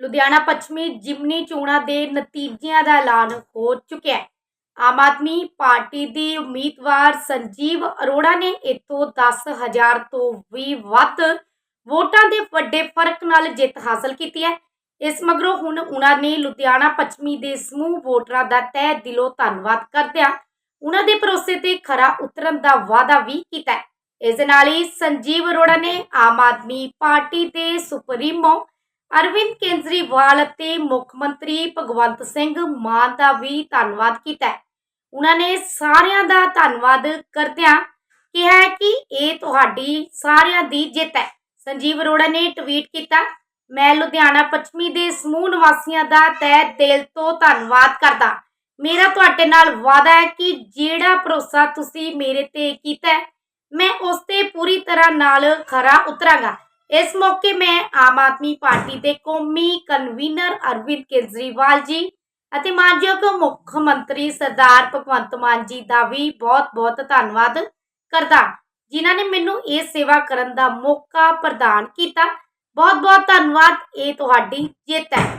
ਲੁਧਿਆਣਾ ਪੱਛਮੀ ਜਿਮਨੀ ਚੋਣਾਂ ਦੇ ਨਤੀਜਿਆਂ ਦਾ ਐਲਾਨ ਹੋ ਚੁੱਕਿਆ ਹੈ। ਆਮ ਆਦਮੀ ਪਾਰਟੀ ਦੇ ਉਮੀਦਵਾਰ ਸੰਜੀਵ ਅਰੋੜਾ ਨੇ ਇੱਥੋਂ 10000 ਤੋਂ ਵੀ ਵੱਧ ਵੋਟਾਂ ਦੇ ਵੱਡੇ ਫ਼ਰਕ ਨਾਲ ਜਿੱਤ ਹਾਸਲ ਕੀਤੀ ਹੈ। ਇਸ ਮਗਰੋਂ ਹੁਣ ਉਹਨਾਂ ਨੇ ਲੁਧਿਆਣਾ ਪੱਛਮੀ ਦੇ ਸਮੂਹ ਵੋਟਰਾਂ ਦਾ ਤਹਿ ਦਿਲੋਂ ਧੰਨਵਾਦ ਕਰਦਿਆਂ ਉਹਨਾਂ ਦੇ ਭਰੋਸੇ ਤੇ ਖਰਾ ਉਤਰਨ ਦਾ ਵਾਅਦਾ ਵੀ ਕੀਤਾ ਹੈ। ਇਸ ਨਾਲ ਹੀ ਸੰਜੀਵ ਅਰੋੜਾ ਨੇ ਆਮ ਆਦਮੀ ਪਾਰਟੀ ਦੇ ਸੁਪਰੀਮੋ ਅਰਵਿੰਦ ਕੇਜਰੀਵਾਲ ਅਤੇ ਮੁੱਖ ਮੰਤਰੀ ਭਗਵੰਤ ਸਿੰਘ ਮਾਨ ਦਾ ਵੀ ਧੰਨਵਾਦ ਕੀਤਾ ਉਹਨਾਂ ਨੇ ਸਾਰਿਆਂ ਦਾ ਧੰਨਵਾਦ ਕਰਦਿਆਂ ਕਿਹਾ ਕਿ ਇਹ ਤੁਹਾਡੀ ਸਾਰਿਆਂ ਦੀ ਜਿੱਤ ਹੈ। ਸੰਜੀਵ ਅਰੋੜਾ ਨੇ ਟਵੀਟ ਕੀਤਾ, ਮੈਂ ਲੁਧਿਆਣਾ ਪੱਛਮੀ ਦੇ ਸਮੂਹ ਨਿਵਾਸੀਆਂ ਦਾ ਤਹਿ ਦਿਲ ਤੋਂ ਧੰਨਵਾਦ ਕਰਦਾ। ਮੇਰਾ ਤੁਹਾਡੇ ਨਾਲ ਵਾਅਦਾ ਹੈ ਕਿ ਜਿਹੜਾ ਭਰੋਸਾ ਤੁਸੀਂ ਮੇਰੇ ਤੇ ਕੀਤਾ ਮੈਂ ਉਸ ਤੇ ਪੂਰੀ ਤਰ੍ਹਾਂ ਨਾਲ ਖਰਾ ਉਤਰਾਂਗਾ। ਇਸ ਮੌਕੇ ਮੈਂ ਆਮ ਆਦਮੀ ਪਾਰਟੀ ਦੇ ਕੌਮੀ ਕਨਵੀਨਰ ਅਰਵਿੰਦ ਕੇਜਰੀਵਾਲ ਜੀ ਅਤੇ ਮਾਨਯੋਗ ਮੁੱਖ ਮੰਤਰੀ ਸਰਦਾਰ ਭਗਵੰਤ ਮਾਨ ਜੀ ਦਾ ਵੀ ਬਹੁਤ-ਬਹੁਤ ਧੰਨਵਾਦ ਕਰਦਾ। ਜਿਨ੍ਹਾਂ ਨੇ ਮੈਨੂੰ ਇਹ ਸੇਵਾ ਕਰਨ ਦਾ ਮੌਕਾ ਪ੍ਰਦਾਨ ਕੀਤਾ। ਬਹੁਤ-ਬਹੁਤ ਧੰਨਵਾਦ, ਇਹ ਤੁਹਾਡੀ ਜਿੱਤ ਹੈ।